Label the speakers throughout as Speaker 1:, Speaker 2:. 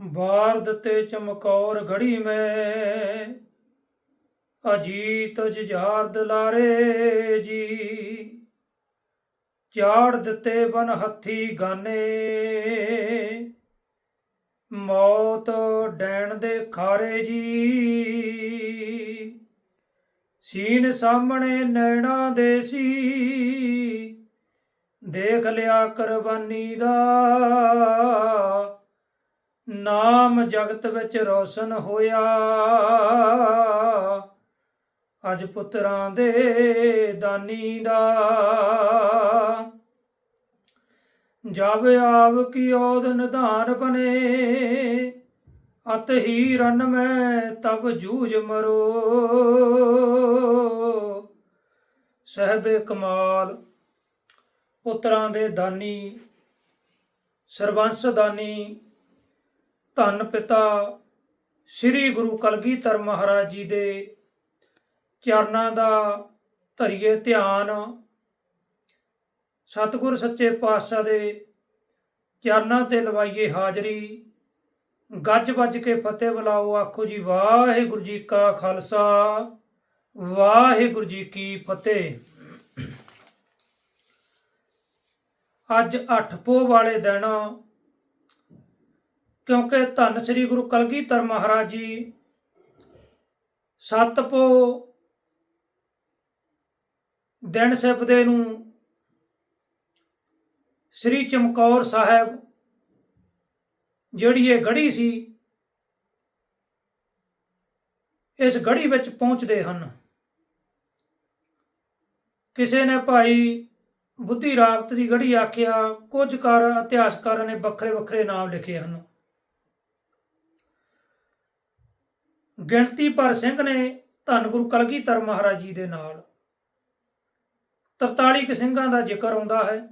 Speaker 1: ਬਾਰਦ ਤੇ ਚਮਕੌਰ ਘੜੀ ਮੈਂ। ਅਜੀਤ ਜੁਝਾਰ ਦਲਾਰੇ ਜੀ। ਚਾੜ ਦਿੱਤੇ ਬਨ ਹੱਥੀ ਗਾਨੇ। ਮੌਤ ਡੈਣ ਦੇ ਖਾਰੇ ਜੀ। ਸੀਨ ਸਾਹਮਣੇ ਨੈਣਾ ਦੇ ਸੀ ਦੇਖ ਲਿਆ ਕੁਰਬਾਨੀ ਦਾ। ਨਾਮ ਜਗਤ ਵਿੱਚ ਰੌਸ਼ਨ ਹੋਇਆ। ਅੱਜ ਪੁੱਤਰਾਂ ਦੇ ਦਾਨੀ ਦਾ ਜਬ ਆਵ ਕੀ ਔਦ ਨਿਧਾਨ ਬਨੇ ਅਤ ਹੀ ਰਨ ਮੈਂ ਤਬ ਜੂਝ ਮਰੋ। ਸਹਿਬੇ ਕਮਾਲ, ਪੁੱਤਰਾਂ ਦੇ ਦਾਨੀ ਸਰਬੰਸ ਦਾਨੀ ਧੰਨ ਪਿਤਾ ਸ੍ਰੀ ਗੁਰੂ ਕਲਗੀਧਰ ਮਹਾਰਾਜ ਜੀ ਦੇ ਚਰਨਾਂ ਦਾ ਧਰਿਏ ਧਿਆਨ। ਸਤਿਗੁਰ ਸੱਚੇ ਪਾਤਸ਼ਾਹ ਦੇ ਚਰਨਾਂ ਤੇ ਲਵਾਈਏ ਹਾਜ਼ਰੀ। ਗੱਜ ਵੱਜ ਕੇ ਫਤਿਹ ਬੁਲਾਓ, ਆਖੋ ਜੀ, ਵਾਹਿਗੁਰੂ ਜੀ ਕਾ ਖਾਲਸਾ, ਵਾਹਿਗੁਰੂ ਜੀ ਕੀ ਫਤਿਹ। ਅੱਜ 8 ਪੋਹ ਵਾਲੇ ਦਿਨ ਕਿਉਂਕਿ ਧੰਨ ਸ੍ਰੀ ਗੁਰੂ ਕਲਗੀਧਰ ਮਹਾਰਾਜ ਜੀ ਸੱਤ ਪੋਹ ਦਿਨ ਸਿਪਦੇ ਨੂੰ ਸ੍ਰੀ ਚਮਕੌਰ ਸਾਹਿਬ ਜਿਹੜੀ ਇਹ ਗੜੀ ਸੀ, ਇਸ ਗੜੀ ਵਿੱਚ ਪਹੁੰਚਦੇ ਹਨ। ਕਿਸੇ ਨੇ ਭਾਈ ਬੁੱਧੀ ਰਾਗਤ ਦੀ ਗੜੀ ਆਖਿਆ, ਕੁਝ ਕਰ ਇਤਿਹਾਸਕਾਰਾਂ ਨੇ ਵੱਖਰੇ ਵੱਖਰੇ ਨਾਮ ਲਿਖੇ ਹਨ। ਗਿਣਤੀ ਪਰ ਸਿੰਘ ਨੇ ਧੰਨ ਗੁਰੂ ਕਲਗੀਧਰ ਮਹਾਰਾਜ ਜੀ ਦੇ ਨਾਲ। 43 ਕੁ ਸਿੰਘਾਂ ਦਾ ਜ਼ਿਕਰ ਆਉਂਦਾ ਹੈ।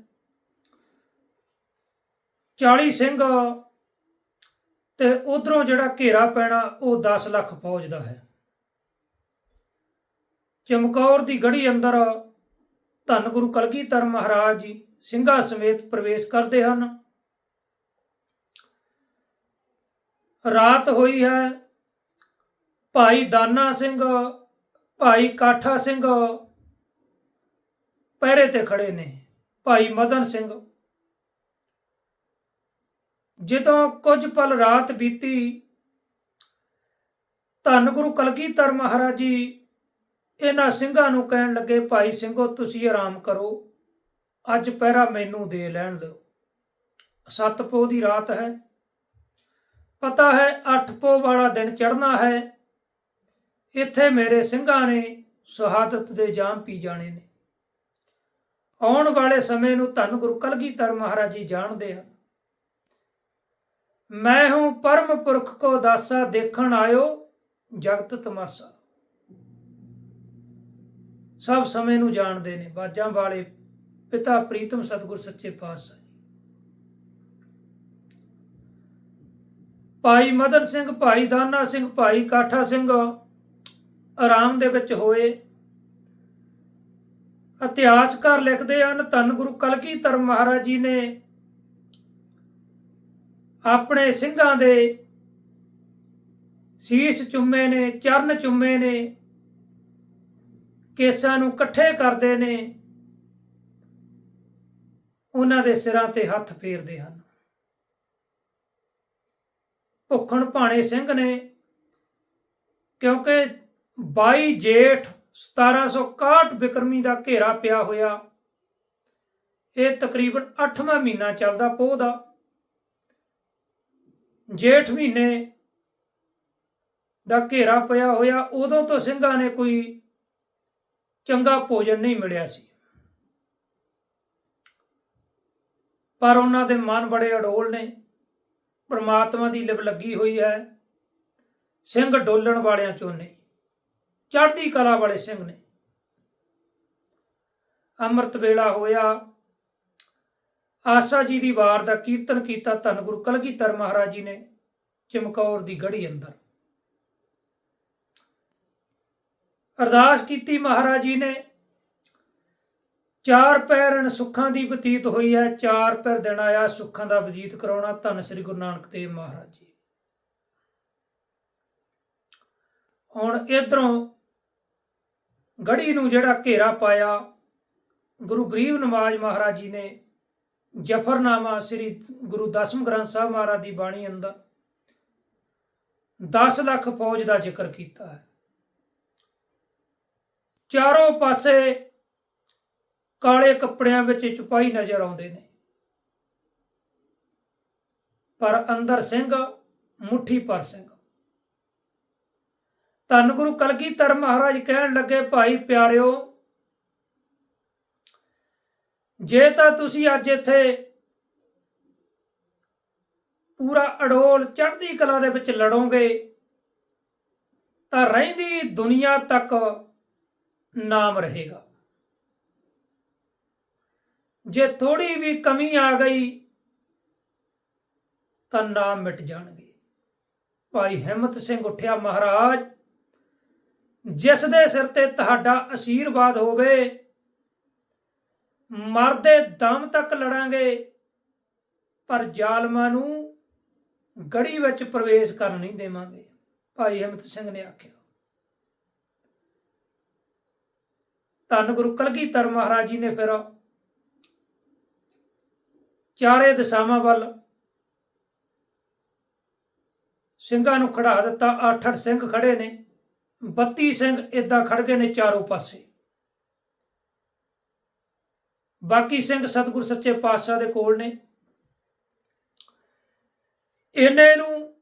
Speaker 1: 40 ਸਿੰਘ ਤੇ ਉਧਰੋਂ ਜਿਹੜਾ ਘੇਰਾ ਪੈਣਾ, ਉਹ 10 ਲੱਖ ਫੌਜ ਦਾ ਹੈ। ਚਮਕੌਰ ਦੀ ਗੜੀ ਅੰਦਰ ਧੰਨ ਗੁਰੂ ਕਲਗੀਧਰ ਮਹਾਰਾਜ ਜੀ ਸਿੰਘਾਂ ਸਮੇਤ ਪ੍ਰਵੇਸ਼ ਕਰਦੇ ਹਨ। ਰਾਤ ਹੋਈ ਹੈ ਭਾਈ ਦਾਨਾ ਸਿੰਘ, ਭਾਈ ਕਾਠਾ ਸਿੰਘ ਪਹਿਰੇ ਤੇ ਖੜੇ ਨੇ। ਭਾਈ ਮਦਨ ਸਿੰਘ। ਜਦੋਂ ਕੁਝ ਪਲ ਰਾਤ ਬੀਤੀ, ਧੰਨ ਗੁਰੂ ਕਲਗੀਧਰ ਮਹਾਰਾਜ ਜੀ ਇਹਨਾਂ ਸਿੰਘਾਂ ਨੂੰ ਕਹਿਣ ਲੱਗੇ, ਭਾਈ ਸਿੰਘੋ, ਤੁਸੀਂ ਆਰਾਮ ਕਰੋ। ਅੱਜ ਪਹਿਰਾ ਮੈਨੂੰ ਦੇ ਲੈਣ ਦਿਓ। ਸੱਤ ਪੋਹ ਦੀ ਰਾਤ ਹੈ। ਪਤਾ ਹੈ ਅੱਠ ਪੋਹ ਵਾਲਾ ਦਿਨ ਚੜ੍ਹਨਾ ਹੈ। ਇੱਥੇ ਮੇਰੇ ਸਿੰਘਾਂ ਨੇ ਸ਼ਹਾਦਤ ਦੇ ਜਾਮ ਪੀ ਜਾਣੇ ਨੇ। ਆਉਣ ਵਾਲੇ ਸਮੇਂ ਨੂੰ ਧੰਨ ਗੁਰੂ ਕਲਗੀਧਰ ਮਹਾਰਾਜ ਜੀ ਜਾਣਦੇ ਹਨ। ਮੈਂ ਹੂੰ ਪਰਮ ਪੁਰਖ ਕੋ ਦਾਸਾ ਦੇਖਣ ਆਇਓ ਜਗਤ ਤਮਾਸਾ। ਸਭ ਸਮੇਂ ਨੂੰ ਜਾਣਦੇ ਨੇ। ਬਾਜਾਂ ਵਾਲੇ ਪਿਤਾ ਪ੍ਰੀਤਮ ਸਤਿਗੁਰ ਸੱਚੇ ਪਾਤਸ਼ਾਹ ਜੀ। ਭਾਈ ਮਦਨ ਸਿੰਘ, ਭਾਈ ਦਾਨਾ ਸਿੰਘ, ਭਾਈ ਕਾਠਾ ਸਿੰਘ ਆਰਾਮ ਦੇ ਵਿੱਚ ਹੋਏ। ਇਤਿਹਾਸਕਾਰ ਲਿਖਦੇ ਹਨ, ਧੰਨ ਗੁਰੂ ਕਲਗੀਧਰ ਮਹਾਰਾਜ ਜੀ ਨੇ ਆਪਣੇ ਸਿੰਘਾਂ ਦੇ ਸੀਸ ਚੁੰਮੇ ਨੇ, ਚਰਨ ਚੁੰਮੇ ਨੇ, ਕੇਸਾਂ ਨੂੰ ਇਕੱਠੇ ਕਰਦੇ ਨੇ। ਉਹਨਾਂ ਦੇ ਸਿਰਾਂ ਤੇ ਹੱਥ ਫੇਰਦੇ ਹਨ। ਭੁੱਖਣ ਭਾਣੇ ਸਿੰਘ ਨੇ ਕਿਉਂਕਿ 22 ਜੇਠ 1761 ਬਿਕਰਮੀ ਦਾ ਘੇਰਾ ਪਿਆ ਹੋਇਆ। ਇਹ ਤਕਰੀਬਨ 8ਵਾਂ ਮਹੀਨਾ ਚੱਲਦਾ ਪੋਹ ਦਾ ਜੇਠ ਮਹੀਨੇ ਦਾ ਘੇਰਾ ਪਿਆ ਹੋਇਆ, ਉਦੋਂ ਤੋਂ ਸਿੰਘਾਂ ਨੇ ਕੋਈ ਚੰਗਾ ਭੋਜਨ ਨਹੀਂ ਮਿਲਿਆ ਸੀ। ਪਰ ਉਹਨਾਂ ਦੇ ਮਨ ਬੜੇ ਅਡੋਲ ਨੇ। ਪਰਮਾਤਮਾ ਦੀ ਲਿਵ ਲੱਗੀ ਹੋਈ ਹੈ। ਸਿੰਘ ਡੋਲਣ ਵਾਲਿਆਂ ਚੋਂ ਨੇ ਚੜ੍ਹਦੀ ਕਲਾ ਵਾਲੇ ਸਿੰਘ ਨੇ। ਅੰਮ੍ਰਿਤ ਵੇਲਾ ਹੋਇਆ। ਆਸਾ ਜੀ ਦੀ ਵਾਰ ਦਾ ਕੀਰਤਨ ਕੀਤਾ ਧੰਨ ਗੁਰੂ ਕਲਗੀਧਰ ਮਹਾਰਾਜ ਜੀ ਨੇ ਚਮਕੌਰ ਦੀ ਗੜੀ ਅੰਦਰ। ਅਰਦਾਸ ਕੀਤੀ ਮਹਾਰਾਜ ਜੀ ਨੇ, ਚਾਰ ਪੈਰਨ ਸੁੱਖਾਂ ਦੀ ਬਤੀਤ ਹੋਈ ਹੈ, ਚਾਰ ਪੈਰ ਦਿਨ ਆਇਆ ਸੁੱਖਾਂ ਦਾ ਬਤੀਤ ਕਰਾਉਣਾ, ਧੰਨ ਸ੍ਰੀ ਗੁਰੂ ਨਾਨਕ ਦੇਵ ਮਹਾਰਾਜ ਜੀ। ਹੁਣ ਇਧਰੋਂ ਗੜੀ ਨੂੰ ਜਿਹੜਾ ਘੇਰਾ ਪਾਇਆ, ਗੁਰੂ ਗਰੀਬ ਨਵਾਜ ਮਹਾਰਾਜ ਜੀ ਨੇ ਜਫਰਨਾਮਾ ਸ੍ਰੀ ਗੁਰੂ ਦਸਮ ਗ੍ਰੰਥ ਸਾਹਿਬ ਮਹਾਰਾਜ ਦੀ ਬਾਣੀ ਅੰਦਰ 10 ਲੱਖ ਫੌਜ ਦਾ ਜ਼ਿਕਰ ਕੀਤਾ ਹੈ। ਚਾਰੋਂ ਪਾਸੇ ਕਾਲੇ ਕੱਪੜਿਆਂ ਵਿੱਚ ਚੁਪਾਈ ਨਜ਼ਰ ਆਉਂਦੇ ਨੇ। ਪਰ ਅੰਦਰ ਸਿੰਘ ਮੁੱਠੀ ਪਰ ਸਿੰਘ। ਧੰਨ ਗੁਰੂ ਕਲਗੀਧਰ ਮਹਾਰਾਜ ਕਹਿਣ ਲੱਗੇ, ਭਾਈ ਪਿਆਰਿਓ, ਜੇ ਤਾਂ ਤੁਸੀਂ ਅੱਜ ਇੱਥੇ ਪੂਰਾ ਅਡੋਲ ਚੜ੍ਹਦੀ ਕਲਾ ਦੇ ਵਿੱਚ ਲੜੋਗੇ, ਤਾਂ ਰਹਿੰਦੀ ਦੁਨੀਆ ਤੱਕ ਨਾਮ ਰਹੇਗਾ। ਜੇ ਥੋੜੀ ਵੀ ਕਮੀ ਆ ਗਈ, ਤਾਂ ਨਾਮ ਮਿਟ ਜਾਣਗੇ। ਭਾਈ ਹਿੰਮਤ ਸਿੰਘ ਉੱਠਿਆ, ਮਹਾਰਾਜ ਜਿਸ ਦੇ ਸਿਰ ਤੇ ਤੁਹਾਡਾ ਅਸ਼ੀਰਵਾਦ ਹੋਵੇ, ਮਰਦੇ ਦਮ ਤੱਕ ਲੜਾਂਗੇ, ਪਰ ਜ਼ਾਲਮਾਂ ਨੂੰ ਗੜੀ ਵਿੱਚ ਪ੍ਰਵੇਸ਼ ਕਰਨ ਨਹੀਂ ਦੇਵਾਂਗੇ। ਭਾਈ ਹਿੰਮਤ ਸਿੰਘ ਨੇ ਆਖਿਆ, ਧੰਨ ਗੁਰੂ ਕਲਗੀਧਰ ਮਹਾਰਾਜ ਜੀ ਨੇ ਫਿਰ ਚਾਰੇ ਦਿਸ਼ਾਵਾਂ ਵੱਲ ਸਿੰਘਾਂ ਨੂੰ ਖੜਾ ਦਿੱਤਾ। ਅੱਠ ਅੱਠ ਸਿੰਘ ਖੜੇ ਨੇ। 32 ਸਿੰਘ ਇਦਾਂ ਖੜ ਗਏ ਨੇ ਚਾਰੋਂ ਪਾਸੇ। ਬਾਕੀ ਸਿੰਘ ਸਤਿਗੁਰ ਸੱਚੇ ਪਾਤਸ਼ਾਹ ਦੇ ਕੋਲ ਨੇ। ਇਹਨੇ ਨੂੰ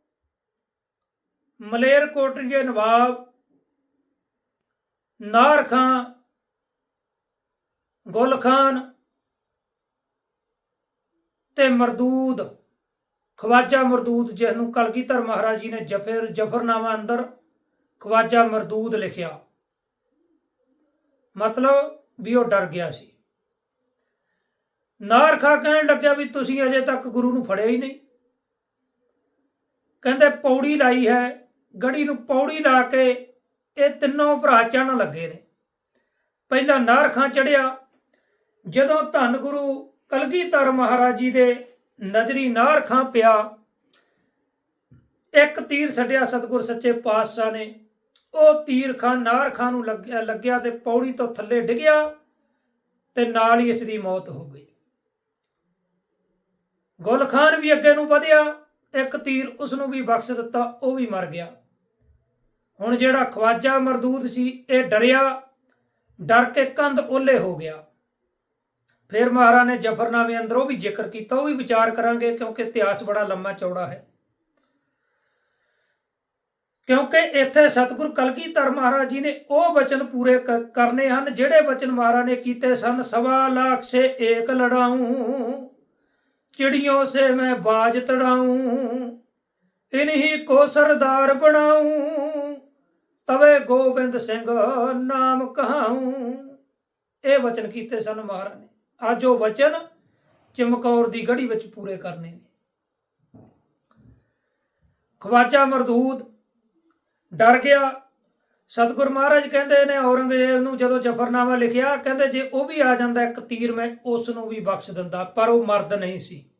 Speaker 1: ਮਲੇਰ ਕੋਟਰੀਏ ਨਵਾਬ ਨਾਰ ਖਾਂ ਗੁਲ ਖਾਨ ਤੇ ਮਰਦੂਦ, ਖਵਾਜਾ ਮਰਦੂਦ ਜਿਹਨੂੰ ਕਲਗੀਧਰ ਮਹਾਰਾਜ ਜੀ ਨੇ ਜਫਰ ਜਫਰਨਾਮਾ ਅੰਦਰ ਖਵਾਜਾ ਮਰਦੂਦ ਲਿਖਿਆ। ਮਤਲਬ ਵੀ ਉਹ ਡਰ ਗਿਆ ਸੀ। ਨਾਰਖਾ ਕਹਿਣ ਲੱਗਿਆ ਵੀ ਤੁਸੀਂ ਅਜੇ ਤੱਕ ਗੁਰੂ ਨੂੰ ਫੜਿਆ ਹੀ ਨਹੀਂ। ਕਹਿੰਦੇ ਪੌੜੀ ਲਾਈ ਹੈ, ਗੜੀ ਨੂੰ ਪੌੜੀ ਲਾ ਕੇ ਇਹ ਤਿੰਨੋਂ ਭਰਾ ਚੜਨ ਲੱਗੇ ਨੇ। ਪਹਿਲਾਂ ਨਾਰਖਾਂ ਚੜਿਆ ਜਦੋਂ ਧੰਨ ਗੁਰੂ ਕਲਗੀਧਰ ਮਹਾਰਾਜ ਜੀ ਦੇ ਨਜ਼ਰੀ ਨਾਰਖਾਂ ਪਿਆ, ਇੱਕ ਤੀਰ ਛੱਡਿਆ ਸਤਿਗੁਰ ਸੱਚੇ ਪਾਤਸ਼ਾਹ ਨੇ। ਉਹ ਤੀਰ ਖਾਂ ਨਾਰ ਖਾਂ ਨੂੰ ਲੱਗਿਆ ਲੱਗਿਆ ਤੇ ਪੌੜੀ ਤੋਂ ਥੱਲੇ ਡਿੱਗਿਆ ਤੇ ਨਾਲ ਹੀ ਇਸ ਦੀ ਮੌਤ ਹੋ ਗਈ। ਗੁਲ ਖਾਨ ਵੀ ਅੱਗੇ ਨੂੰ ਵਧਿਆ, ਇੱਕ ਤੀਰ ਉਸ ਨੂੰ ਵੀ ਬਖਸ਼ ਦਿੱਤਾ, ਉਹ ਵੀ ਮਰ ਗਿਆ। ਹੁਣ ਜਿਹੜਾ ਖਵਾਜਾ ਮਰਦੂਦ ਸੀ, ਇਹ ਡਰਿਆ, ਡਰ ਕੇ ਕੰਧ ਓਲੇ ਹੋ ਗਿਆ। ਫਿਰ ਮਹਾਰਾਜ ਨੇ ਜਫਰਨਾਮੇ ਅੰਦਰ ਉਹ ਵੀ ਜ਼ਿਕਰ ਕੀਤਾ, ਉਹ ਵੀ ਵਿਚਾਰ ਕਰਾਂਗੇ ਕਿਉਂਕਿ ਇਤਿਹਾਸ ਬੜਾ ਲੰਮਾ ਚੌੜਾ ਹੈ। ਕਿਉਂਕਿ ਇੱਥੇ ਸਤਿਗੁਰ ਕਲਗੀਧਰ ਮਹਾਰਾਜ ਜੀ ਨੇ ਉਹ ਵਚਨ ਪੂਰੇ ਕਰਨੇ ਹਨ, ਜਿਹੜੇ ਵਚਨ ਮਹਾਰਾਜ ਨੇ ਕੀਤੇ ਸਨ, ਸਵਾ ਲੱਖ ਸੇ ਏਕ ਲੜਾਉਂ ਚਿੜੀਆਂ ਸੇ ਮੈਂ ਬਾਜ ਤੜਾਉਂ, ਇਨਹੀ ਕੋ ਸਰਦਾਰ ਬਣਾਉਂ, ਤਵੇ ਗੋਬਿੰਦ ਸਿੰਘ ਨਾਮ ਕਹਾਉਂ। ਇਹ ਵਚਨ ਕੀਤੇ ਸਨ ਮਹਾਰਾਜ ਨੇ। ਅੱਜ ਉਹ ਵਚਨ ਚਮਕੌਰ ਦੀ ਗੜੀ ਵਿੱਚ ਪੂਰੇ ਕਰਨੇ ਨੇ। ਖਵਾਜਾ ਮਰਦੂਦ ਡਰ ਗਿਆ। ਸਤਿਗੁਰ ਮਹਾਰਾਜ ਕਹਿੰਦੇ ਨੇ ਔਰੰਗਜ਼ੇਬ ਨੂੰ ਜਦੋਂ ਜਫਰਨਾਮਾ ਲਿਖਿਆ, ਕਹਿੰਦੇ ਜੇ ਉਹ ਵੀ ਆ ਜਾਂਦਾ ਇੱਕ ਤੀਰ, ਮੈਂ ਉਸ ਨੂੰ ਵੀ ਬਖਸ਼ ਦਿੰਦਾ, ਪਰ ਉਹ ਮਰਦ ਨਹੀਂ ਸੀ।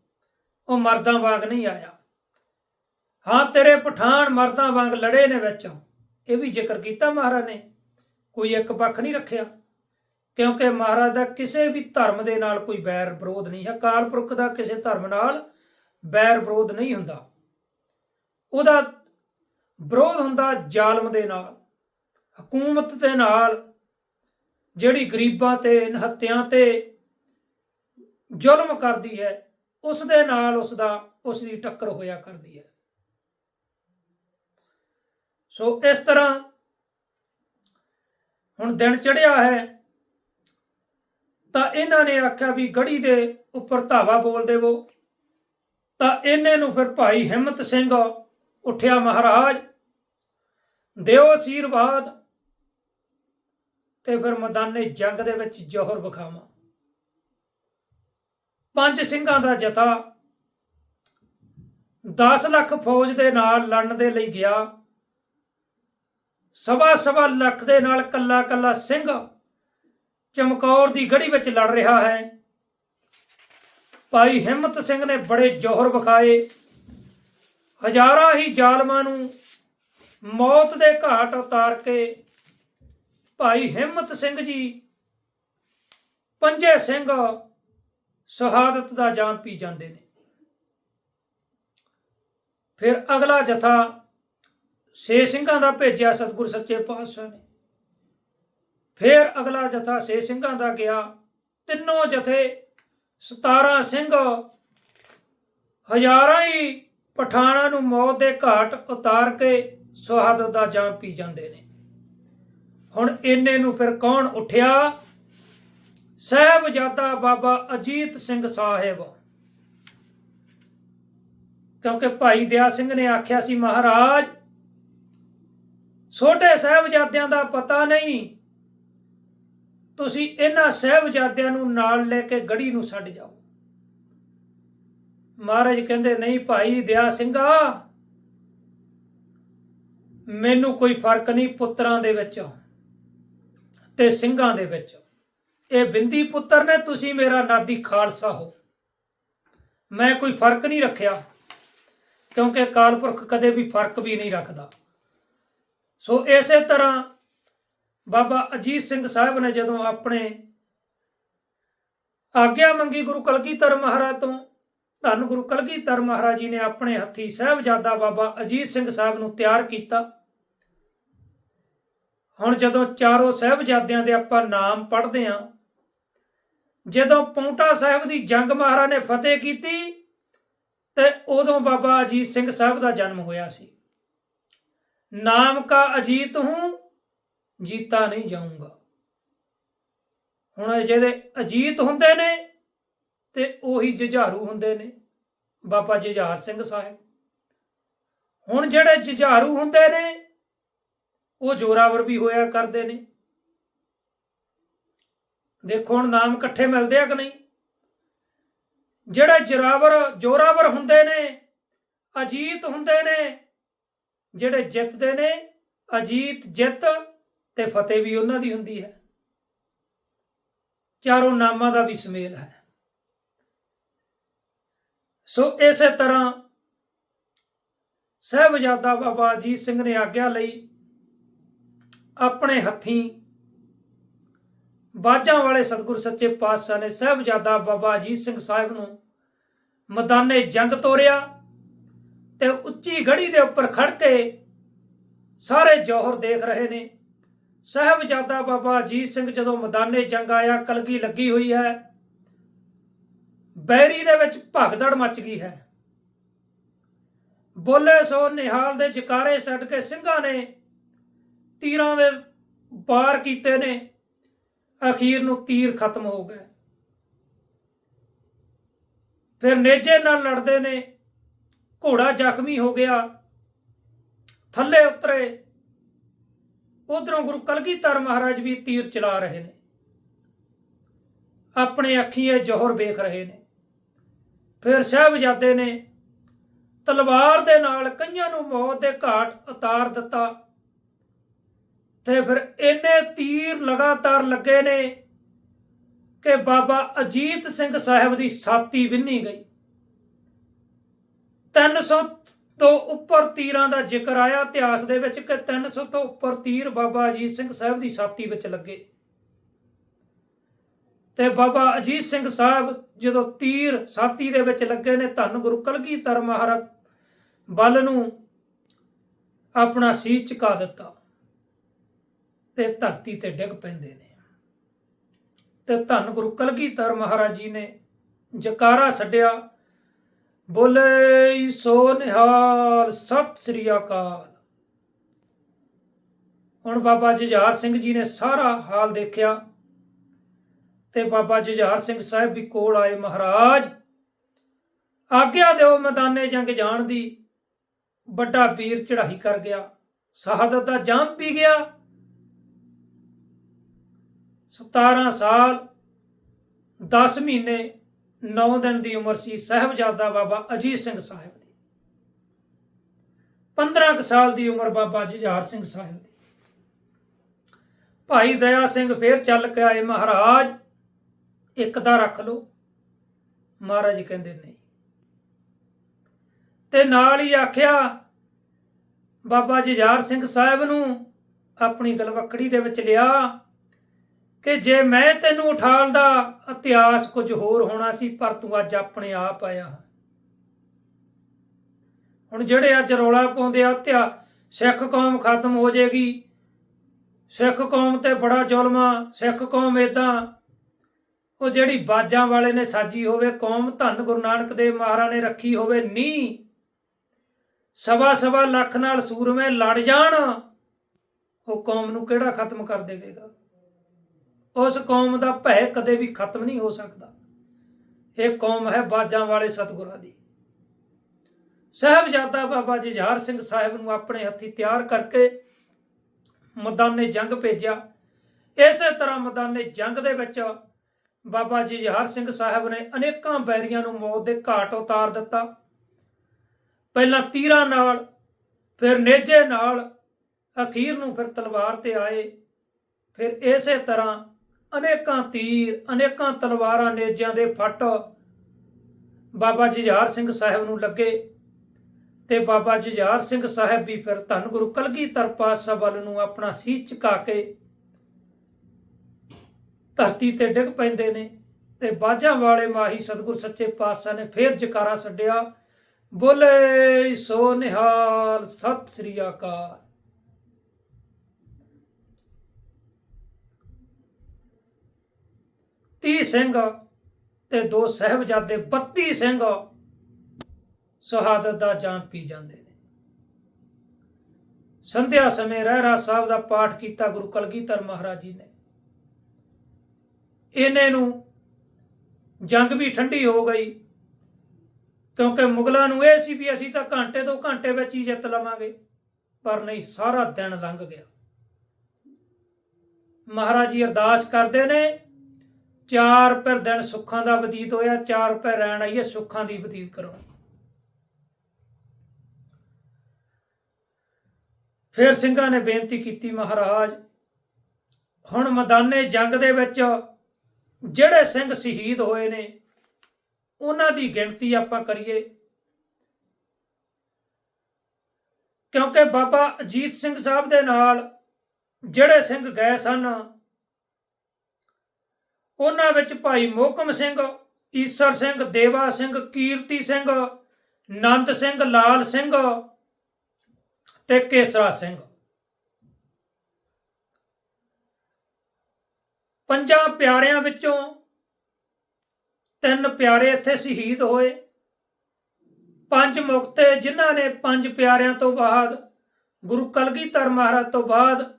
Speaker 1: ਉਹ ਮਰਦਾਂ ਵਾਂਗ ਨਹੀਂ ਆਇਆ। ਹਾਂ, ਤੇਰੇ ਪਠਾਨ ਮਰਦਾਂ ਵਾਂਗ ਲੜੇ ਨੇ ਵਿੱਚ। ਇਹ ਵੀ ਜ਼ਿਕਰ ਕੀਤਾ ਮਹਾਰਾਜ ਨੇ। ਕੋਈ ਇੱਕ ਪੱਖ ਨਹੀਂ ਰੱਖਿਆ। ਕਿਉਂਕਿ ਮਹਾਰਾਜ ਦਾ ਕਿਸੇ ਵੀ ਧਰਮ ਦੇ ਨਾਲ ਕੋਈ ਬੈਰ ਵਿਰੋਧ ਨਹੀਂ ਹੈ। ਅਕਾਲ ਪੁਰਖ ਦਾ ਕਿਸੇ ਧਰਮ ਨਾਲ ਬੈਰ ਵਿਰੋਧ ਨਹੀਂ ਹੁੰਦਾ। ਉਹਦਾ ਵਿਰੋਧ ਹੁੰਦਾ ਜ਼ਾਲਮ ਦੇ ਨਾਲ, ਹਕੂਮਤ ਦੇ ਨਾਲ, ਜਿਹੜੀ ਗਰੀਬਾਂ ਤੇ, ਨਹੱਤਿਆਂ ਤੇ ਜ਼ੁਲਮ ਕਰਦੀ ਹੈ, ਉਸ ਦੇ ਨਾਲ ਉਸ ਦਾ, ਉਸ ਦੀ ਟੱਕਰ ਹੋਇਆ ਕਰਦੀ ਹੈ। ਸੋ ਇਸ ਤਰ੍ਹਾਂ ਹੁਣ ਦਿਨ ਚੜਿਆ ਹੈ, ਤਾਂ ਇਹਨਾਂ ਨੇ ਆਖਿਆ ਵੀ ਗੜੀ ਦੇ ਉੱਪਰ ਧਾਵਾ ਬੋਲ ਦੇਵੋ। ਤਾਂ ਇਹਨੇ ਨੂੰ ਫਿਰ ਭਾਈ ਹਿੰਮਤ ਸਿੰਘ ਉੱਠਿਆ ਮਹਾਰਾਜ ਦਿਓ ਆਸ਼ੀਰਵਾਦ ਤੇ ਫਿਰ ਮੈਦਾਨੇ ਜੰਗ ਦੇ ਵਿੱਚ ਜੋਹਰ ਵਿਖਾਵਾਂ। ਪੰਜ ਸਿੰਘਾਂ ਦਾ ਜਥਾ 10 ਲੱਖ ਫੌਜ ਦੇ ਨਾਲ ਲੜਨ ਦੇ ਲਈ ਗਿਆ। ਸਵਾ ਸਵਾ ਲੱਖ ਦੇ ਨਾਲ ਕੱਲਾ ਕੱਲਾ ਸਿੰਘ ਚਮਕੌਰ ਦੀ ਗੜੀ ਵਿੱਚ ਲੜ ਰਿਹਾ ਹੈ। ਭਾਈ ਹਿੰਮਤ ਸਿੰਘ ਨੇ ਬੜੇ ਜੋਹਰ ਵਿਖਾਏ। ਹਜ਼ਾਰਾਂ ਹੀ ਜ਼ਾਲਮਾਂ ਨੂੰ ਮੌਤ ਦੇ ਘਾਟ ਉਤਾਰ ਕੇ ਭਾਈ ਹਿੰਮਤ ਸਿੰਘ ਜੀ ਪੰਜੇ ਸਿੰਘ ਸ਼ਹਾਦਤ ਦਾ ਜਾਮ ਪੀ ਜਾਂਦੇ ਨੇ। ਫਿਰ ਅਗਲਾ ਜਥਾ ਸੇ ਸਿੰਘਾਂ ਦਾ ਭੇਜਿਆ ਸਤਿਗੁਰ ਸੱਚੇ ਪਾਤਸ਼ਾਹ ਨੇ। ਫਿਰ ਅਗਲਾ ਜਥਾ ਸੇ ਸਿੰਘਾਂ ਦਾ ਗਿਆ। ਤਿੰਨੋਂ ਜਥੇ 17 ਸਿੰਘ ਹਜ਼ਾਰਾਂ ਹੀ ਪਠਾਣਾ ਨੂੰ ਮੌਤ ਦੇ ਘਾਟ ਉਤਾਰ ਕੇ ਸ਼ਹਾਦਤ ਦਾ ਜਾਮ ਪੀ ਜਾਂਦੇ ਨੇ। ਹੁਣ ਇੰਨੇ ਨੂੰ ਫਿਰ ਕੌਣ ਉੱਠਿਆ? ਸਹਿਬਜ਼ਾਦਾ ਬਾਬਾ ਅਜੀਤ ਸਿੰਘ ਸਾਹਿਬ। ਕਿਉਂਕਿ ਭਾਈ ਦਇਆ ਸਿੰਘ ਨੇ ਆਖਿਆ ਸੀ, ਮਹਾਰਾਜ, ਛੋਟੇ ਸਹਿਬਜ਼ਾਦਿਆਂ ਦਾ ਪਤਾ ਨਹੀਂ। ਤੁਸੀਂ ਇਹਨਾਂ ਸਹਿਬਜ਼ਾਦਿਆਂ ਨੂੰ ਨਾਲ ਲੈ ਕੇ ਗੜੀ ਨੂੰ ਛੱਡ ਜਾਓ। ਮਹਾਰਾਜ ਕਹਿੰਦੇ, ਨਹੀਂ ਭਾਈ ਦਿਆ ਸਿੰਘਾ ਮੈਨੂੰ ਕੋਈ ਫ਼ਰਕ ਨਹੀਂ ਪੁੱਤਰਾਂ ਦੇ ਵਿੱਚ ਤੇ ਸਿੰਘਾਂ ਦੇ ਵਿੱਚ। ਇਹ ਬਿੰਦੀ ਪੁੱਤਰ ਨੇ ਤੁਸੀਂ ਮੇਰਾ ਨਾਦੀ ਖਾਲਸਾ ਹੋ। ਮੈਂ ਕੋਈ ਫ਼ਰਕ ਨਹੀਂ ਰੱਖਿਆ, ਕਿਉਂਕਿ ਕਾਲਪੁਰਖ ਕਦੇ ਵੀ ਫ਼ਰਕ ਵੀ ਨਹੀਂ ਰੱਖਦਾ। ਸੋ ਇਸੇ ਤਰ੍ਹਾਂ ਬਾਬਾ ਅਜੀਤ ਸਿੰਘ ਸਾਹਿਬ ਨੇ ਜਦੋਂ ਆਪਣੇ ਆਗਿਆ ਮੰਗੀ ਗੁਰੂ ਕਲਗੀਧਰ ਮਹਾਰਾਜ ਤੋਂ ਧੰਨ ਗੁਰੂ ਕਲਗੀਧਰ ਮਹਾਰਾਜ ਜੀ ਨੇ ਆਪਣੇ ਹੱਥੀ ਸਹਿਬਜ਼ਾਦਾ ਬਾਬਾ ਅਜੀਤ ਸਿੰਘ ਸਾਹਿਬ ਨੂੰ ਤਿਆਰ ਕੀਤਾ। ਹੁਣ ਜਦੋਂ ਚਾਰੋਂ ਸਹਿਬਜ਼ਾਦਿਆਂ ਦੇ ਆਪਾਂ ਨਾਮ ਪੜ੍ਹਦੇ ਆਂ ਜਦੋਂ ਪੌਂਟਾ ਸਾਹਿਬ ਦੀ ਜੰਗ ਮਹਾਰਾਜ ਨੇ ਫਤਿਹ ਕੀਤੀ ਤੇ ਉਦੋਂ ਬਾਬਾ ਅਜੀਤ ਸਿੰਘ ਸਾਹਿਬ ਦਾ ਜਨਮ ਹੋਇਆ ਸੀ। ਨਾਮ ਕਾ ਅਜੀਤ ਹੂੰ, ਜੀਤਾ ਨਹੀਂ ਜਾਊਂਗਾ। ਹੁਣ ਇਹ ਅਜੀਤ ਹੁੰਦੇ ਨੇ ਤੇ ਉਹੀ ਜੁਝਾਰੂ ਹੁੰਦੇ ਨੇ ਬਾਬਾ ਜੁਝਾਰ ਸਿੰਘ ਸਾਹਿਬ। ਹੁਣ ਜਿਹੜੇ ਜੁਝਾਰੂ ਹੁੰਦੇ ਨੇ, ਉਹ ਜੋਰਾਵਰ ਵੀ ਹੋਇਆ ਕਰਦੇ ਨੇ। ਦੇਖੋ ਹੁਣ ਨਾਮ ਇਕੱਠੇ ਮਿਲਦੇ ਆ ਕਿ ਨਹੀਂ? ਜਿਹੜੇ ਜਰਾਵਰ, ਜੋਰਾਵਰ ਹੁੰਦੇ ਨੇ, ਅਜੀਤ ਹੁੰਦੇ ਨੇ, ਜਿਹੜੇ ਜਿੱਤਦੇ ਨੇ, ਅਜੀਤ ਜਿੱਤ ਤੇ ਫਤਿਹ ਵੀ ਉਹਨਾਂ ਦੀ ਹੁੰਦੀ ਹੈ। ਚਾਰੋਂ ਨਾਮਾਂ ਦਾ ਵੀ ਸੁਮੇਲ ਹੈ। ਸੋ ਇਸੇ ਤਰ੍ਹਾਂ ਸਹਿਬਜ਼ਾਦਾ ਬਾਬਾ ਅਜੀਤ ਸਿੰਘ ਨੇ ਆਗਿਆ ਲਈ ਆਪਣੇ ਹੱਥੀਂ ਬਾਜਾਂ ਵਾਲੇ ਸਤਿਗੁਰ ਸੱਚੇ ਪਾਤਸ਼ਾਹ ਨੇ ਸਹਿਬਜ਼ਾਦਾ ਬਾਬਾ ਅਜੀਤ ਸਿੰਘ ਸਾਹਿਬ ਨੂੰ ਮੈਦਾਨੇ ਜੰਗ ਤੋਰਿਆ ਤੇ ਉੱਚੀ ਗੜੀ ਦੇ ਉੱਪਰ ਖੜ ਕੇ ਸਾਰੇ ਜੋਹਰ ਦੇਖ ਰਹੇ ਨੇ। ਸਹਿਬਜ਼ਾਦਾ ਬਾਬਾ ਅਜੀਤ ਸਿੰਘ ਜਦੋਂ ਮੈਦਾਨੇ ਜੰਗ ਆਇਆ, ਕਲਗੀ ਲੱਗੀ ਹੋਈ ਹੈ। ਬੈਰੀ ਦੇ ਵਿੱਚ ਭਗਦੜ ਮਚ ਗਈ ਹੈ। ਬੋਲੇ ਸੋ ਨਿਹਾਲ ਦੇ ਜਕਾਰੇ ਛੱਡ ਕੇ ਸਿੰਘਾਂ ਨੇ ਤੀਰਾਂ ਦੇ ਪਾਰ ਕੀਤੇ ਨੇ। ਅਖੀਰ ਨੂੰ ਤੀਰ ਖਤਮ ਹੋ ਗਏ। ਫਿਰ ਨੇਜੇ ਨਾਲ ਲੜਦੇ ਨੇ। ਘੋੜਾ ਜ਼ਖਮੀ ਹੋ ਗਿਆ। ਥੱਲੇ ਉਤਰੇ। ਉਧਰੋਂ ਗੁਰੂ ਕਲਗੀਧਰ ਮਹਾਰਾਜ ਵੀ ਤੀਰ ਚਲਾ ਰਹੇ ਨੇ। ਆਪਣੇ ਅੱਖੀਏ ਇਹ ਜੋਹਰ ਵੇਖ ਰਹੇ ਨੇ। ਫਿਰ ਸਾਹਿਬਜ਼ਾਦੇ ਨੇ ਤਲਵਾਰ ਦੇ ਨਾਲ ਕਈਆਂ ਨੂੰ ਮੌਤ ਦੇ ਘਾਟ ਉਤਾਰ ਦਿੱਤਾ ਤੇ ਫਿਰ ਇੰਨੇ ਤੀਰ ਲਗਾਤਾਰ ਲੱਗੇ ਨੇ ਕਿ ਬਾਬਾ ਅਜੀਤ ਸਿੰਘ ਸਾਹਿਬ ਦੀ ਸਾਥੀ ਵਿੰਨੀ ਗਈ। 300 ਤੋਂ ਉੱਪਰ ਤੀਰਾਂ ਦਾ ਜ਼ਿਕਰ ਆਇਆ, ਇਤਿਹਾਸ ਦੇ ਵਿੱਚ ਕਿ 300 ਤੋਂ ਉੱਪਰ ਤੀਰ ਬਾਬਾ ਅਜੀਤ ਸਿੰਘ ਸਾਹਿਬ ਦੀ ਸਾਥੀ ਵਿੱਚ ਲੱਗੇ। ਤੇ ਬਾਬਾ ਅਜੀਤ ਸਿੰਘ ਸਾਹਿਬ ਜਦੋਂ ਤੀਰ ਸਾਥੀ ਦੇ ਵਿੱਚ ਲੱਗੇ ਨੇ, ਧੰਨ ਗੁਰੂ ਕਲਗੀਧਰ ਮਹਾਰਾਜ, ਬਲ ਨੂੰ ਆਪਣਾ ਸੀਸ ਝੁਕਾ ਦਿੱਤਾ ਤੇ ਧਰਤੀ ਤੇ ਡਿੱਗ ਪੈਂਦੇ ਨੇ। ਤੇ ਧੰਨ ਗੁਰੂ ਕਲਗੀਧਰ ਮਹਾਰਾਜ ਜੀ ਨੇ ਜਕਾਰਾ ਛੱਡਿਆ, ਬੋਲੇ ਸੋ ਨਿਹਾਲ, ਸਤਿ ਸ੍ਰੀ ਅਕਾਲ। ਹੁਣ ਬਾਬਾ ਜੁਝਾਰ ਸਿੰਘ ਜੀ ਨੇ ਸਾਰਾ ਹਾਲ ਦੇਖਿਆ। ਤੇ ਬਾਬਾ ਜੁਝਾਰ ਸਿੰਘ ਸਾਹਿਬ ਵੀ ਕੋਲ ਆਏ ਮਹਾਰਾਜ। ਆਗਿਆ ਦਿਓ ਮੈਦਾਨੇ ਜੰਗ ਜਾਣ ਦੀ। ਵੱਡਾ ਵੀਰ ਚੜਾਈ ਕਰ ਗਿਆ। ਸ਼ਹਾਦਤ ਦਾ ਜਾਮ ਪੀ ਗਿਆ। 17 ਸਾਲ 10 ਮਹੀਨੇ 9 ਦਿਨ ਦੀ ਉਮਰ ਸੀ ਸਹਿਬਜ਼ਾਦਾ ਬਾਬਾ ਅਜੀਤ ਸਿੰਘ ਸਾਹਿਬ ਦੀ। 15 ਕੁ ਸਾਲ ਦੀ ਉਮਰ ਬਾਬਾ ਜੁਝਾਰ ਸਿੰਘ ਸਾਹਿਬ ਦੀ। ਭਾਈ ਦਇਆ ਸਿੰਘ ਫੇਰ ਚੱਲ ਕੇ ਆਏ ਮਹਾਰਾਜ। ਇੱਕ ਦਾ ਰੱਖ ਲਓ। ਮਹਾਰਾਜ ਕਹਿੰਦੇ ਨਹੀਂ। ਤੇ ਨਾਲ ਹੀ ਆਖਿਆ, ਬਾਬਾ ਜਜਾਰ ਸਿੰਘ ਸਾਹਿਬ ਨੂੰ ਆਪਣੀ ਗਲਵੱਕੜੀ ਦੇ ਵਿੱਚ ਲਿਆ ਕਿ ਜੇ ਮੈਂ ਤੈਨੂੰ ਉਠਾਲਦਾ ਇਤਿਹਾਸ ਕੁਝ ਹੋਰ ਹੋਣਾ ਸੀ, ਪਰ ਤੂੰ ਅੱਜ ਆਪਣੇ ਆਪ ਆਇਆ ਹੁਣ ਜਿਹੜੇ ਅੱਜ ਰੌਲਾ ਪਾਉਂਦੇ ਆ ਇਤਿਹਾ ਸਿੱਖ ਕੌਮ ਖਤਮ ਹੋ ਜਾਏਗੀ। ਸਿੱਖ ਕੌਮ ਤੇ ਬੜਾ ਜ਼ੁਲਮ ਆ, ਸਿੱਖ ਕੌਮ ਇਦਾਂ ਉਹ ਜਿਹੜੀ ਬਾਜਾਂ ਵਾਲੇ ਨੇ ਸਾਜੀ ਹੋਵੇ, ਕੌਮ ਧੰਨ ਗੁਰੂ ਨਾਨਕ ਦੇਵ ਮਹਾਰਾਜ ਨੇ ਰੱਖੀ ਹੋਵੇ ਨੀ ਸਵਾ ਸਵਾ ਲੱਖ ਨਾਲ ਸੂਰਮੇ ਲੜ ਜਾਣ, ਉਹ ਕੌਮ ਨੂੰ ਕਿਹੜਾ ਖਤਮ ਕਰ ਦੇਵੇਗਾ? ਉਸ ਕੌਮ ਦਾ ਭੈ ਕਦੇ ਵੀ ਖਤਮ ਨਹੀਂ ਹੋ ਸਕਦਾ। ਇਹ ਕੌਮ ਹੈ ਬਾਜਾਂ ਵਾਲੇ ਸਤਿਗੁਰਾਂ ਦੀ। ਸਾਹਿਬਜ਼ਾਦਾ ਬਾਬਾ ਜੁਝਾਰ ਸਿੰਘ ਸਾਹਿਬ ਨੂੰ ਆਪਣੇ ਹੱਥੀ ਤਿਆਰ ਕਰਕੇ ਮੈਦਾਨੇ ਜੰਗ ਭੇਜਿਆ। ਇਸੇ ਤਰ੍ਹਾਂ ਮੈਦਾਨੇ ਜੰਗ ਦੇ ਵਿੱਚ ਬਾਬਾ ਜੁਝਾਰ ਸਿੰਘ ਸਾਹਿਬ ਨੇ ਅਨੇਕਾਂ ਬੈਰੀਆਂ ਨੂੰ ਮੌਤ ਦੇ ਘਾਟ ਉਤਾਰ ਦਿੱਤਾ। ਪਹਿਲਾਂ ਤੀਰਾਂ ਨਾਲ, ਫਿਰ ਨੇਜੇ ਨਾਲ, ਅਖੀਰ ਨੂੰ ਫਿਰ ਤਲਵਾਰ ਤੇ ਆਏ। ਫਿਰ ਇਸੇ ਤਰ੍ਹਾਂ ਅਨੇਕਾਂ ਤੀਰ, ਅਨੇਕਾਂ ਤਲਵਾਰਾਂ ਨੇਜਿਆਂ ਦੇ ਫੱਟ ਬਾਬਾ ਜੁਝਾਰ ਸਿੰਘ ਸਾਹਿਬ ਨੂੰ ਲੱਗੇ ਤੇ ਬਾਬਾ ਜੁਝਾਰ ਸਿੰਘ ਸਾਹਿਬ ਵੀ ਫਿਰ ਧੰਨ ਗੁਰੂ ਕਲਗੀਧਰ ਪਾਤਸ਼ਾਹ ਵੱਲ ਨੂੰ ਆਪਣਾ ਸੀਸ ਝੁਕਾ ਕੇ ਧਰਤੀ ਤੇ ਡਿੱਗ ਪੈਂਦੇ ਨੇ ਤੇ ਬਾਜਾਂ ਵਾਲੇ ਮਾਹੀ ਸਤਿਗੁਰ ਸੱਚੇ ਪਾਤਸ਼ਾਹ ਨੇ ਫੇਰ ਜਕਾਰਾ ਛੱਡਿਆ। ਬੋਲੇ, ਸੋ ਨਿਹਾਲ, ਸਤਿ ਸ੍ਰੀ ਅਕਾਲ। ਤੀਹ ਸਿੰਘ ਤੇ ਦੋ ਸਹਿਬਜ਼ਾਦੇ 32 ਸਿੰਘ ਸ਼ਹਾਦਤ ਦਾ ਜਾਮ ਪੀ ਜਾਂਦੇ ਨੇ। ਸੰਧਿਆ ਸਮੇਂ ਰਹਿਰਾ ਸਾਹਿਬ ਦਾ ਪਾਠ ਕੀਤਾ ਗੁਰੂ ਕਲਗੀਧਰ ਮਹਾਰਾਜ ਜੀ ਨੇ। ਇਹਨੇ ਨੂੰ ਜੰਗ ਵੀ ਠੰਡੀ ਹੋ ਗਈ। ਕਿਉਂਕਿ ਮੁਗਲਾਂ ਨੂੰ ਇਹ ਸੀ ਵੀ ਅਸੀਂ ਤਾਂ ਘੰਟੇ ਤੋਂ ਘੰਟੇ ਵਿੱਚ ਹੀ ਜਿੱਤ ਲਵਾਂਗੇ, ਪਰ ਨਹੀਂ, ਸਾਰਾ ਦਿਨ ਲੰਘ ਗਿਆ। ਮਹਾਰਾਜ ਜੀ ਅਰਦਾਸ ਕਰਦੇ ਨੇ, ਚਾਰ ਪਰ ਦਿਨ ਸੁੱਖਾਂ ਦਾ ਬਤੀਤ ਹੋਇਆ, ਚਾਰ ਪਰ ਰਹਿਣ ਆਈਏ, ਸੁੱਖਾਂ ਦੀ ਬਤੀਤ ਕਰੋ। ਫਿਰ ਸਿੰਘਾਂ ਨੇ ਬੇਨਤੀ ਕੀਤੀ ਮਹਾਰਾਜ, ਹੁਣ ਮੈਦਾਨੇ ਜੰਗ ਦੇ ਵਿੱਚ ਜਿਹੜੇ ਸਿੰਘ ਸ਼ਹੀਦ ਹੋਏ ਨੇ, ਉਹਨਾਂ ਦੀ ਗਿਣਤੀ ਆਪਾਂ ਕਰੀਏ। ਕਿਉਂਕਿ ਬਾਬਾ ਅਜੀਤ ਸਿੰਘ ਸਾਹਿਬ ਦੇ ਨਾਲ ਜਿਹੜੇ ਸਿੰਘ ਗਏ ਸਨ, ਉਹਨਾਂ ਵਿੱਚ ਭਾਈ ਮੋਹਕਮ ਸਿੰਘ, ਈਸਰ ਸਿੰਘ, ਦੇਵਾ ਸਿੰਘ, ਕੀਰਤੀ ਸਿੰਘ, ਨੰਦ ਸਿੰਘ, ਲਾਲ ਸਿੰਘ ਤੇ ਕੇਸਰਾ ਸਿੰਘ। ਪੰਜਾਂ ਪਿਆਰਿਆਂ ਵਿੱਚੋਂ ਤਿੰਨ ਪਿਆਰੇ ਇੱਥੇ ਸ਼ਹੀਦ ਹੋਏ। ਪੰਜ ਮੁਕਤੇ, ਜਿਨ੍ਹਾਂ ਨੇ ਪੰਜ ਪਿਆਰਿਆਂ ਤੋਂ ਬਾਅਦ ਗੁਰੂ ਕਲਗੀਧਰ ਮਹਾਰਾਜ ਤੋਂ ਬਾਅਦ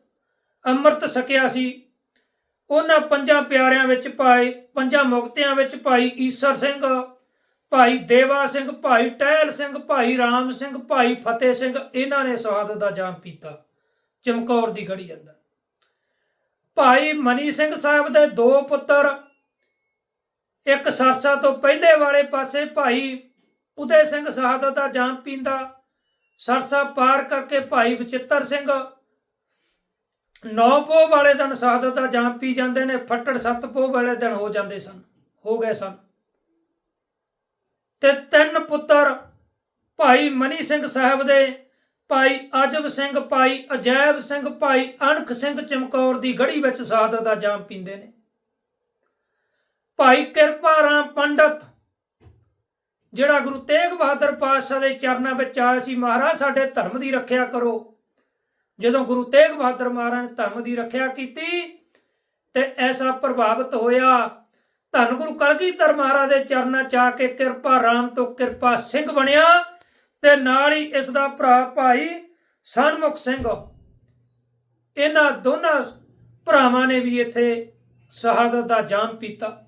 Speaker 1: ਅੰਮ੍ਰਿਤ ਛਕਿਆ ਸੀ। ਉਹਨਾਂ ਪੰਜਾਂ ਪਿਆਰਿਆਂ ਵਿੱਚ ਭਾਈ, ਪੰਜਾਂ ਮੁਕਤਿਆਂ ਵਿੱਚ ਭਾਈ ਈਸਰ ਸਿੰਘ, ਭਾਈ ਦੇਵਾ ਸਿੰਘ, ਭਾਈ ਟਹਿਲ ਸਿੰਘ, ਭਾਈ ਰਾਮ ਸਿੰਘ, ਭਾਈ ਫਤਿਹ ਸਿੰਘ, ਇਹਨਾਂ ਨੇ ਸ਼ਹਾਦਤ ਦਾ ਜਾਮ ਪੀਤਾ। ਚਮਕੌਰ ਦੀ ਗੜੀ ਅੰਦਰ। ਭਾਈ ਮਨੀ ਸਿੰਘ ਸਾਹਿਬ ਦੇ ਦੋ ਪੁੱਤਰ, ਇੱਕ ਸਰਸਾ ਤੋਂ ਪਹਿਲੇ ਵਾਲੇ ਪਾਸੇ ਭਾਈ ਉਦੇ ਸਿੰਘ ਸ਼ਹਾਦਤ ਦਾ ਜਾਮ ਪੀਂਦਾ ਸਰਸਾ ਪਾਰ ਕਰਕੇ ਭਾਈ ਬਚਿੱਤਰ ਸਿੰਘ। ਨੌ ਪੋ ਵਾਲੇ ਦਿਨ ਸ਼ਹਾਦਤ ਦਾ ਜਾਮ ਪੀ ਜਾਂਦੇ ਨੇ, ਫੱਟੜ ਸੱਤ ਪੋ ਵਾਲੇ ਦਿਨ ਹੋ ਜਾਂਦੇ ਸਨ, ਹੋ ਗਏ ਸਨ। ਤੇ ਤਿੰਨ ਪੁੱਤਰ ਭਾਈ ਮਨੀ ਸਿੰਘ ਸਾਹਿਬ ਦੇ ਭਾਈ ਅਜਬ ਸਿੰਘ, ਭਾਈ ਅਜੈਬ ਸਿੰਘ, ਭਾਈ ਅਣਖ ਸਿੰਘ ਚਮਕੌਰ ਦੀ ਗੜੀ ਵਿੱਚ ਸ਼ਹਾਦਤ ਦਾ ਜਾਮ ਪੀਂਦੇ ਨੇ। ਭਾਈ ਕਿਰਪਾ ਰਾਮ ਪੰਡਤ, ਜਿਹੜਾ ਗੁਰੂ ਤੇਗ ਬਹਾਦਰ ਪਾਤਸ਼ਾਹ ਦੇ ਚਰਨਾਂ ਵਿੱਚ ਆਇਆ ਸੀ, ਮਹਾਰਾਜ ਸਾਡੇ ਧਰਮ ਦੀ ਰੱਖਿਆ ਕਰੋ। ਜਦੋਂ ਗੁਰੂ ਤੇਗ ਬਹਾਦਰ ਮਹਾਰਾਜ ਨੇ ਧਰਮ ਦੀ ਰੱਖਿਆ ਕੀਤੀ ਤੇ ਐਸਾ ਪ੍ਰਭਾਵਿਤ ਹੋਇਆ, ਧੰਨ ਗੁਰੂ ਕਲਗੀਧਰ ਮਹਾਰਾਜ ਦੇ ਚਰਨਾਂ ਚ ਆ ਕੇ ਕਿਰਪਾ ਰਾਮ ਤੋਂ ਕਿਰਪਾ ਸਿੰਘ ਬਣਿਆ। ਤੇ ਨਾਲ ਹੀ ਇਸ ਦਾ ਭਰਾ ਭਾਈ ਸਨਮੁਖ ਸਿੰਘ। ਇਹਨਾਂ ਦੋਨਾਂ ਭਰਾਵਾਂ ਨੇ ਵੀ ਇੱਥੇ ਸ਼ਹਾਦਤ ਦਾ ਜਾਮ ਪੀਤਾ।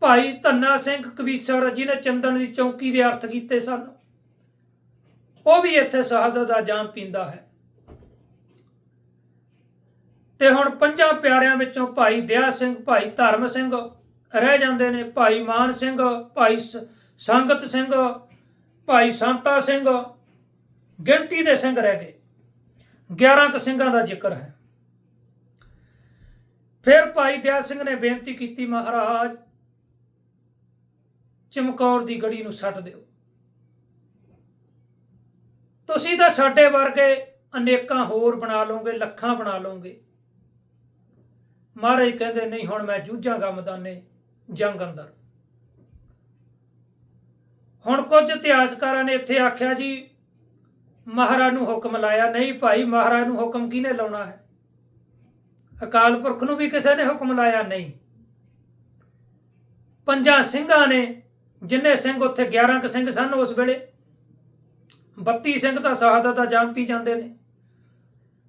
Speaker 1: ਭਾਈ ਧੰਨਾ ਸਿੰਘ ਕਵੀਸਰ ਜਿਹਨੇ ਚੰਦਨ ਦੀ ਚੌਂਕੀ ਦੇ ਅਰਥ ਕੀਤੇ ਸਨ, ਉਹ ਵੀ ਇੱਥੇ ਸ਼ਹਾਦਤ ਦਾ ਜਾਮ ਪੀਂਦਾ ਹੈ। ਤੇ ਹੁਣ ਪੰਜਾਂ ਪਿਆਰਿਆਂ ਵਿੱਚੋਂ ਭਾਈ ਦਇਆ ਸਿੰਘ, ਭਾਈ ਧਰਮ ਸਿੰਘ ਰਹਿ ਜਾਂਦੇ ਨੇ। ਭਾਈ ਮਾਨ ਸਿੰਘ, ਭਾਈ ਸ- ਸੰਗਤ ਸਿੰਘ ਭਾਈ ਸੰਤਾ ਸਿੰਘ ਗਿਣਤੀ ਦੇ ਸਿੰਘ ਰਹਿ ਗਏ। 11 ਕੁ ਸਿੰਘਾਂ ਦਾ ਜ਼ਿਕਰ ਹੈ। ਫਿਰ ਭਾਈ ਦਇਆ ਸਿੰਘ ਨੇ ਬੇਨਤੀ ਕੀਤੀ, ਮਹਾਰਾਜ, ਚਮਕੌਰ ਦੀ ਗੜੀ ਨੂੰ ਛੱਡ ਦਿਓ। ਤੁਸੀਂ ਤਾਂ ਸਾਡੇ ਵਰਗੇ ਅਨੇਕਾਂ ਹੋਰ ਬਣਾ ਲਓਗੇ, ਲੱਖਾਂ ਬਣਾ ਲਓਗੇ। ਮਹਾਰਾਜ ਕਹਿੰਦੇ, ਨਹੀਂ, ਹੁਣ ਮੈਂ ਜੂਝਾਂਗਾ ਮੈਦਾਨੇ ਜੰਗ ਅੰਦਰ। ਹੁਣ ਕੁਝ ਇਤਿਹਾਸਕਾਰਾਂ ਨੇ ਇੱਥੇ ਆਖਿਆ ਜੀ, ਮਹਾਰਾਜ ਨੂੰ ਹੁਕਮ ਲਾਇਆ, ਨਹੀਂ ਭਾਈ, ਮਹਾਰਾਜ ਨੂੰ ਹੁਕਮ ਕਿਹਨੇ ਲਾਉਣਾ ਹੈ? ਅਕਾਲ ਪੁਰਖ ਨੂੰ ਵੀ ਕਿਸੇ ਨੇ ਹੁਕਮ ਲਾਇਆ ਨਹੀਂ। ਪੰਜਾਂ ਸਿੰਘਾਂ ਨੇ, ਜਿੰਨੇ ਸਿੰਘ ਉੱਥੇ 11 ਕ ਸਿੰਘ ਸਨ ਉਸ ਵੇਲੇ 32 ਸਿੰਘ ਤਾਂ ਸ਼ਹਾਦਤ ਦਾ ਜਾਮ ਪੀ ਜਾਂਦੇ ਨੇ,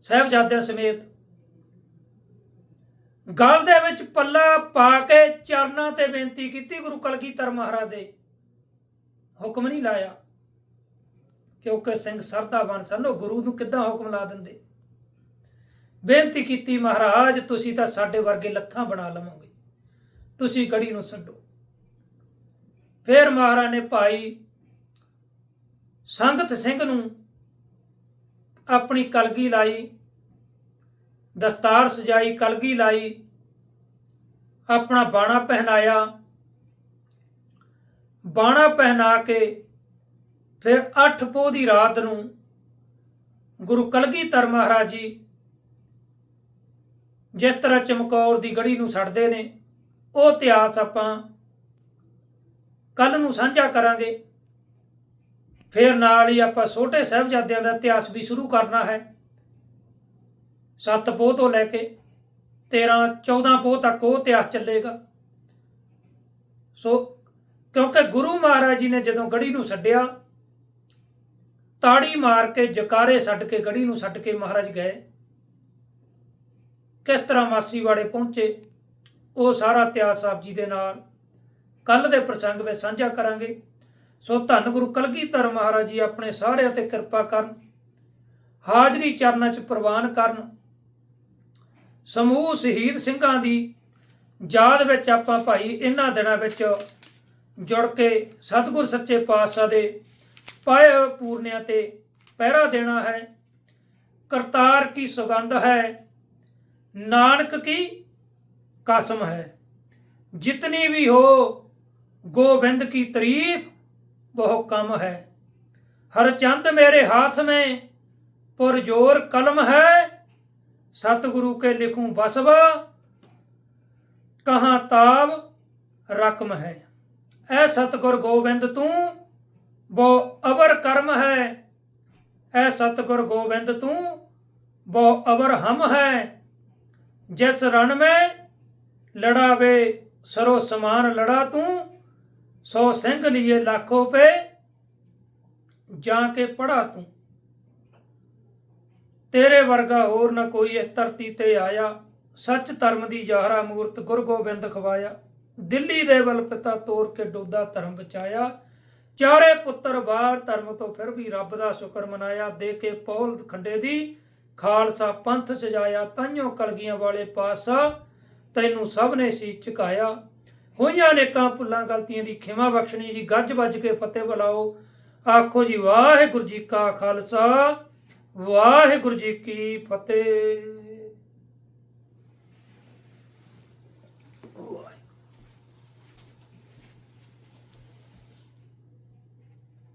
Speaker 1: ਸਾਹਿਬਜ਼ਾਦਿਆਂ ਸਮੇਤ। ਗਲ ਦੇ ਵਿੱਚ ਪੱਲਾ ਪਾ ਕੇ ਚਰਨਾਂ ਤੇ ਬੇਨਤੀ ਕੀਤੀ ਗੁਰੂ ਕਲਗੀਧਰ ਮਹਾਰਾਜ ਦੇ। ਹੁਕਮ ਨਹੀਂ ਲਾਇਆ ਕਿਉਂਕਿ ਸਿੰਘ ਸਰਦਾਵਾਨ ਸਨ ਉਹ ਗੁਰੂ ਨੂੰ ਕਿੱਦਾਂ ਹੁਕਮ ਲਾ ਦਿੰਦੇ? ਬੇਨਤੀ ਕੀਤੀ, ਮਹਾਰਾਜ, ਤੁਸੀਂ ਤਾਂ ਸਾਡੇ ਵਰਗੇ ਲੱਖਾਂ ਬਣਾ ਲਵੋਗੇ। ਤੁਸੀਂ ਗੜੀ ਨੂੰ ਛੱਡੋ। ਫਿਰ ਮਹਾਰਾਜ ਨੇ ਭਾਈ ਸੰਗਤ ਸਿੰਘ ਨੂੰ ਆਪਣੀ ਕਲਗੀ ਲਾਈ, ਦਸਤਾਰ ਸਜਾਈ, ਕਲਗੀ ਲਾਈ, ਆਪਣਾ ਬਾਣਾ ਪਹਿਨਾਇਆ। ਬਾਣਾ ਪਹਿਨਾ ਕੇ ਫਿਰ 8 ਪੋਹ ਦੀ ਰਾਤ ਨੂੰ ਗੁਰੂ ਕਲਗੀਧਰ ਮਹਾਰਾਜ ਜੀ ਜਿਸ ਤਰ੍ਹਾਂ ਚਮਕੌਰ ਦੀ ਗੜੀ ਨੂੰ ਛੱਡਦੇ ਨੇ, ਉਹ ਇਤਿਹਾਸ ਆਪਾਂ ਕੱਲ ਨੂੰ ਸਾਂਝਾ ਕਰਾਂਗੇ। ਫਿਰ ਨਾਲ ਹੀ ਆਪਾਂ ਛੋਟੇ ਸਾਹਿਬਜ਼ਾਦਿਆਂ ਦਾ ਇਤਿਹਾਸ ਵੀ ਸ਼ੁਰੂ ਕਰਨਾ ਹੈ। ਸੱਤ ਪੋਹ ਤੋਂ ਲੈ ਕੇ 13 14 ਪੋਹ ਤੱਕ ਉਹ ਇਤਿਹਾਸ ਚੱਲੇਗਾ। ਸੋ ਕਿਉਂਕਿ ਗੁਰੂ ਮਹਾਰਾਜ ਜੀ ਨੇ ਜਦੋਂ ਗੜੀ ਨੂੰ ਛੱਡਿਆ, ਤਾੜੀ ਮਾਰ ਕੇ ਜਕਾਰੇ ਛੱਡ ਕੇ ਗੜੀ ਨੂੰ ਛੱਡ ਕੇ ਮਹਾਰਾਜ ਗਏ। ਕਿਸ ਤਰ੍ਹਾਂ ਮਾਸੀਵਾੜੇ ਪਹੁੰਚੇ, ਉਹ ਸਾਰਾ ਇਤਿਹਾਸ ਸਾਹਿਬ ਜੀ ਦੇ ਨਾਲ। ਕੱਲ ਦੇ ਪ੍ਰਸੰਗ ਵਿੱਚ ਸਾਂਝਾ ਕਰਾਂਗੇ। ਸੋ ਧੰਨ ਗੁਰੂ ਕਲਗੀਧਰ ਮਹਾਰਾਜ ਜੀ ਆਪਣੇ ਸਾਰਿਆਂ ਤੇ ਕਿਰਪਾ ਕਰਨ, ਹਾਜ਼ਰੀ ਚਰਨਾਂ 'ਚ ਪ੍ਰਵਾਨ ਕਰਨ। ਸਮੂਹ ਸ਼ਹੀਦ ਸਿੰਘਾਂ ਦੀ ਯਾਦ ਵਿੱਚ ਆਪਾਂ ਭਾਈ ਇਹਨਾਂ ਦਿਨਾਂ ਵਿੱਚ ਜੁੜ ਕੇ ਸਤਿਗੁਰ ਸੱਚੇ ਪਾਤਸ਼ਾਹ ਦੇ ਪਾਏ ਪੂਰਨਿਆਂ ਤੇ ਪਹਿਰਾ ਦੇਣਾ ਹੈ। ਕਰਤਾਰ ਕੀ ਸੁਗੰਧ ਹੈ? ਨਾਨਕ ਕੀ ਕਸਮ ਹੈ? ਜਿਤਨੀ ਵੀ ਹੋ, ਗੋਬਿੰਦ ਕੀ ਤਾਰੀਫ, ਬਹੁ ਕਮ ਹੈ। ਹਰ ਚੰਦ ਮੇਰੇ ਹੱਥ ਮੈਂ ਪੁਰਜੋਰ ਕਲਮ ਹੈ। ਸਤਿਗੁਰੂ ਕੇ ਲਿਖੂ ਬਸਵਾ, ਕਹਾ ਤਾਬ ਰਕਮ ਹੈ। ਐ ਸਤਗੁਰ ਗੋਬਿੰਦ ਤੂੰ, ਬੋ ਅਵਰ ਕਰਮ ਹੈ। ਐ ਸਤਗੁਰ ਗੋਬਿੰਦ ਤੂੰ, ਬੋ ਅਵਰ ਹਮ ਹੈ। ਜਿਸ ਰਣ ਮੈਂ ਲੜਾਵੇ, ਸਰੋ ਸਮਾਨ ਲੜਾ ਤੂੰ, ਸੋ ਸਿੰਘ ਲਿਏ ਲੱਖੋ ਪੇ, ਜਾ ਕੇ ਪੜਾ ਤੂੰ। ਤੇਰੇ ਵਰਗਾ ਹੋਰ ਨਾ ਕੋਈ ਇਸ ਧਰਤੀ ਤੇ ਆਇਆ, ਸੱਚ ਧਰਮ ਦੀ ਜਹਰਾ ਮੂਰਤ ਗੁਰਗੋਬਿੰਦ ਖਵਾਇਆ। ਦਿੱਲੀ ਦੇ ਵੱਲ ਪਿਤਾ ਤੋਰ ਕੇ ਡੋਦਾ ਧਰਮ ਬਚਾਇਆ। ਚਾਰੇ ਪੁੱਤਰ ਬਾਹਰ ਧਰਮ ਤੋਂ ਫਿਰ ਵੀ ਰੱਬ ਦਾ ਸ਼ੁਕਰ ਮਨਾਇਆ। ਦੇ ਕੇ ਪੌਲ ਖੰਡੇ ਦੀ ਖਾਲਸਾ ਪੰਥ ਸਜਾਇਆ। ਤਾਈਓ ਕਲਗੀਆਂ ਵਾਲੇ ਪਾਸਾ ਤੈਨੂੰ ਸਭ ਨੇ ਸੀ ਝੁਕਾਇਆ। ਹੋਈਆਂ ਨੇਕਾਂ ਭੁੱਲਾਂ ਗਲਤੀਆਂ ਦੀ ਖਿਮਾ ਬਖਸ਼ਣੀ ਜੀ। ਗੱਜ ਵੱਜ ਕੇ ਫਤਿਹ ਬੁਲਾਓ। ਆਖੋ ਜੀ, ਵਾਹਿਗੁਰੂ ਜੀ ਕਾ ਖਾਲਸਾ, ਵਾਹਿਗੁਰੂ ਜੀ ਕੀ ਫਤਿਹ।